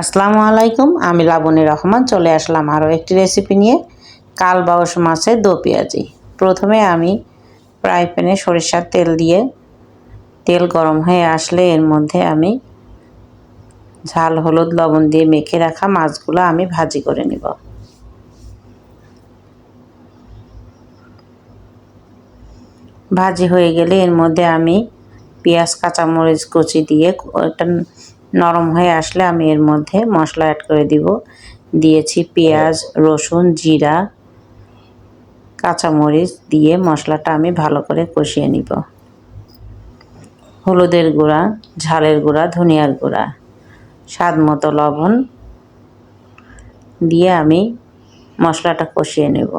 আসসালামু আলাইকুম, আমি লাবণী রহমান। চলে আসলাম আরও একটি রেসিপি নিয়ে কাল বাউস মাছের দো পেঁয়াজি। প্রথমে আমি ফ্রাই প্যানে সরিষার তেল দিয়ে, তেল গরম হয়ে আসলে এর মধ্যে আমি ঝাল, হলুদ, লবণ দিয়ে মেখে রাখা মাছগুলো আমি ভাজি করে নিব। ভাজি হয়ে গেলে এর মধ্যে আমি পেঁয়াজ, কাঁচামরিচ কুচি দিয়ে, ওটা নরম হয়ে আসলে আমি এর মধ্যে মশলা অ্যাড করে দিব। দিয়েছি পেঁয়াজ, রসুন, জিরা, কাঁচামরিচ দিয়ে মশলাটা আমি ভালো করে কষিয়ে নিব। হলুদের গুঁড়া, ঝালের গুঁড়া, ধনিয়ার গুঁড়া, স্বাদ মতো লবণ দিয়ে আমি মশলাটা কষিয়ে নেব।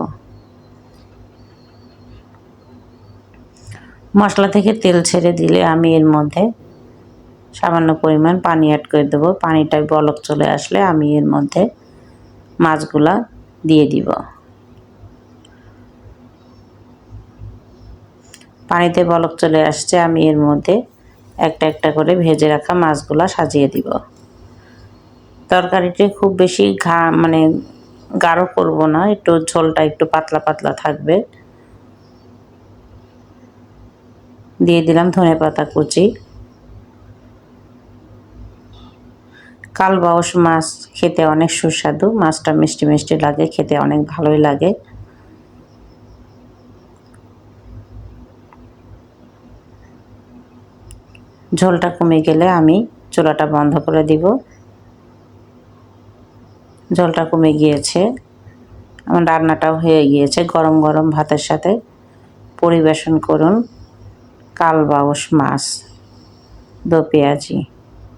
মশলা থেকে তেল ছেড়ে দিলে আমি এর মধ্যে সামান্য পরিমাণ পানি অ্যাড করে দেবো। পানিটা বলক চলে আসলে আমি এর মধ্যে মাছগুলা দিয়ে দিব। পানিতে বলক চলে আসছে, আমি এর মধ্যে একটা একটা করে ভেজে রাখা মাছগুলা সাজিয়ে দিব। তরকারিটি খুব বেশি ঘা মানে গাঢ় করব না, একটু ঝোলটা একটু পাতলা পাতলা থাকবে। দিয়ে দিলাম ধনে পাতা কুচি। কালবাউস মাছ খেতে অনেক সুস্বাদু, মাছটা মিষ্টি মিষ্টি লাগে, খেতে অনেক ভালোই লাগে। ঝোলটা কমে গেলে আমি চুলাটা বন্ধ করে দিব। ঝোলটা কমে গিয়েছে, আমার রান্নাটাও হয়ে গিয়েছে গরম গরম ভাতের সাথে। পরিবেশন করুন কালবাউস মাছ, দো পেঁয়াজি।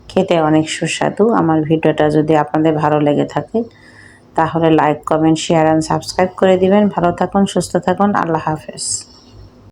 খেতে অনেক সুস্বাদু। আমার ভিডিওটা যদি আপনাদের ভালো লেগে থাকে, তাহলে like comment share and subscribe করে দিবেন। ভালো থাকুন, সুস্থ থাকুন। আল্লাহ হাফেজ।